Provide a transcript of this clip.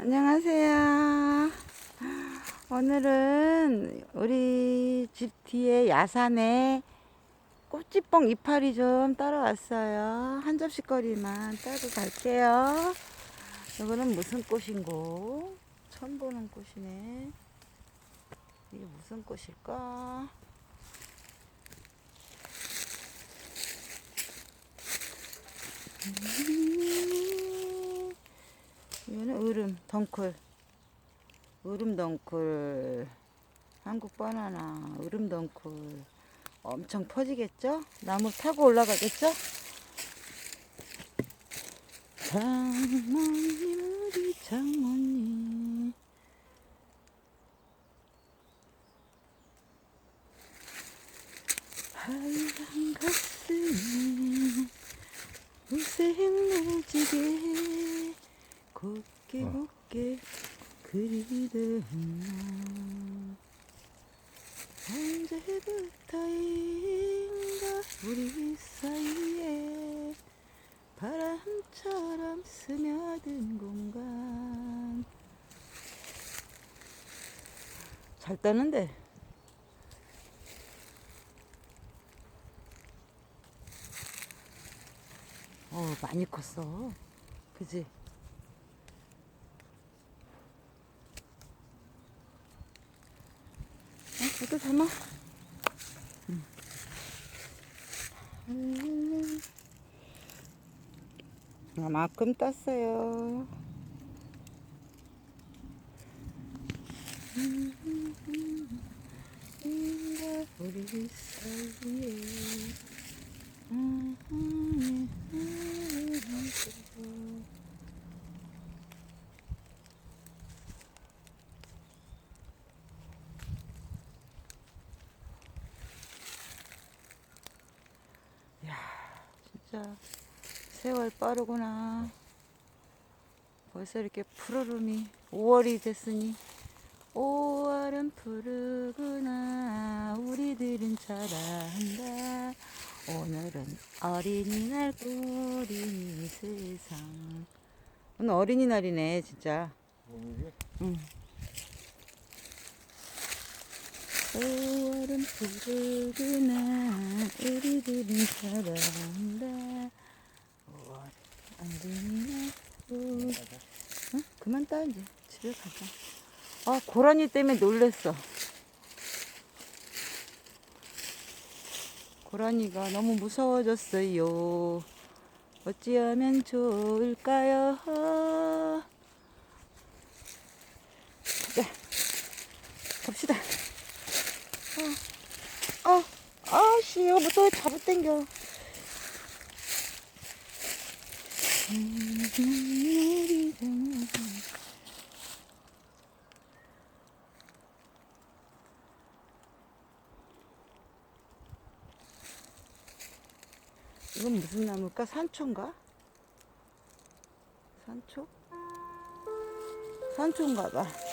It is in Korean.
안녕하세요. 오늘은 우리 집 뒤에 야산에 꽃지뽕 이파리 좀 따라왔어요. 한 접시거리만 따로 갈게요. 이거는 무슨 꽃인고? 처음 보는 꽃이네. 이게 무슨 꽃일까? 음, 이거는 으름, 덩쿨. 으름 덩쿨. 한국 바나나, 으름 덩쿨. 엄청 퍼지겠죠? 나무 타고 올라가겠죠? 장모님, 우리 장모님. 하얀 가슴에 우생무지게 곱게 곱게 그리던 언제부터인가? 우리 사이에 바람처럼 스며든 공간. 잘 따는데. 어 많이 컸어. 그지 이거 담아 음. 음. 이만큼 땄어요 우리 사이에 야, 진짜 세월 빠르구나. 벌써 이렇게 푸르름이 5월이 됐으니 5월은 푸르구나. 우리들은 잘한다. 오늘은 어린이날 우리 세상. 오늘 어린이날이네, 진짜. 오늘이 응. 5월은 푸르구나. 우리들은 잘한다. 5월 어린이날 우리. 응? 그만 따, 이제. 집에 가자. 아, 고라니 때문에 놀랬어. 고라니가 너무 무서워졌어요. 어찌하면 좋을까요? 자, 갑시다. 어, 어, 아씨, 이거 또 잡을 땡겨. 이건 무슨 나무일까? 산초인가? 산초? 산초인가 봐.